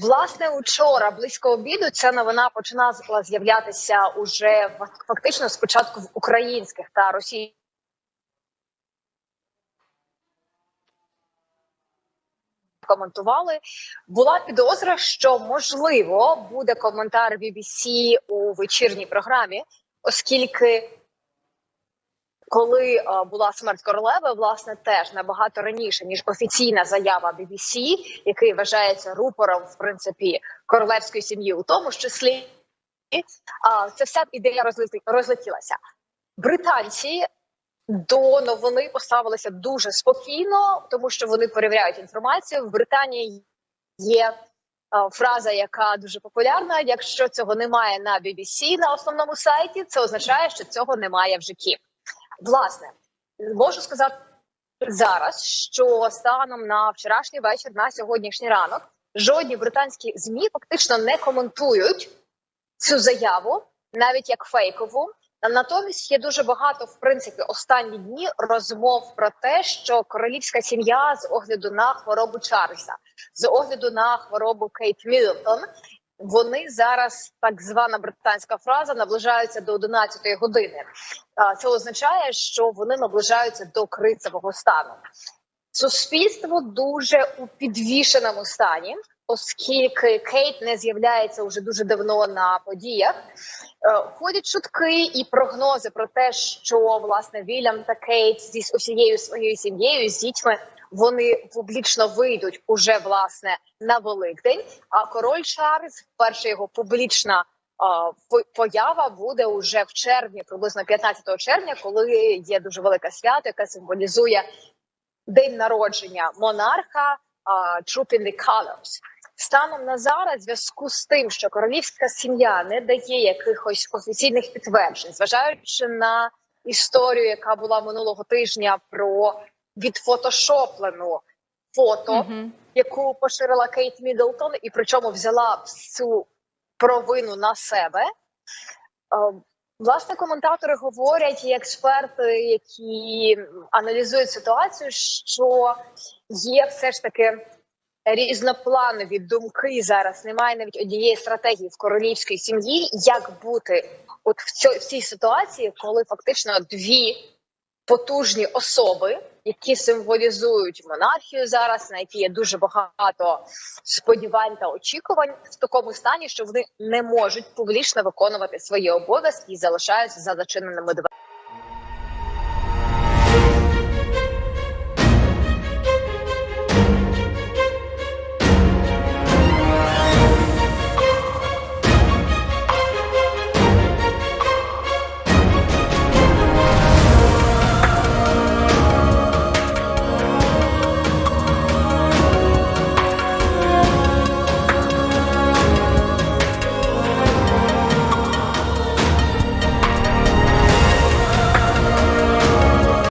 Власне, учора близько обіду ця новина починала з'являтися уже фактично спочатку в українських та російських коментували. Була підозра, що можливо буде коментар BBC у вечірній програмі, оскільки. Коли е, була смерть королеви, власне, теж набагато раніше ніж офіційна заява BBC, який вважається рупором в принципі королевської сім'ї, у тому ж числі ця вся ідея розлетілася. Британці до новини поставилися дуже спокійно, тому що вони перевіряють інформацію. В Британії є а, фраза, яка дуже популярна: якщо цього немає на BBC на основному сайті, це означає, що цього немає в житті. Власне, можу сказати зараз, що станом на вчорашній вечір, на сьогоднішній ранок, жодні британські змі фактично не коментують цю заяву, навіть як фейкову. Натомість є дуже багато, в принципі, останні дні розмов про те, що королівська сім'я з огляду на хворобу Чарльза, з огляду на хворобу Кейт Міддлтон, вони зараз так звана британська фраза наближаються до 11-ї години. Це означає, що вони наближаються до кризового стану. Суспільство дуже у підвішеному стані, оскільки Кейт не з'являється вже дуже давно на подіях. Ходять чутки і прогнози про те, що власне Вільям та Кейт зі усією своєю сім'єю з дітьми вони публічно вийдуть уже власне на Великдень. А король Чарльз, перша його публічна uh, поява буде уже в червні, приблизно 15 червня, коли є дуже велике свято, яке символізує день народження монарха uh, Troop in the Colors. Станом на зараз, в зв'язку з тим, що королівська сім'я не дає якихось офіційних підтверджень, зважаючи на історію, яка була минулого тижня про відфотошоплену фото, mm -hmm. яку поширила Кейт Міддлтон, і причому взяла всю провину на себе. Власне, коментатори говорять і експерти, які аналізують ситуацію, що є все ж таки різнопланові думки зараз. Немає навіть однієї стратегії в королівській сім'ї, як бути от в цій, в цій ситуації, коли фактично дві потужні особи, які символізують монархію зараз, на які є дуже багато сподівань та очікувань в такому стані, що вони не можуть публічно виконувати свої обов'язки і залишаються за зачиненими дверима.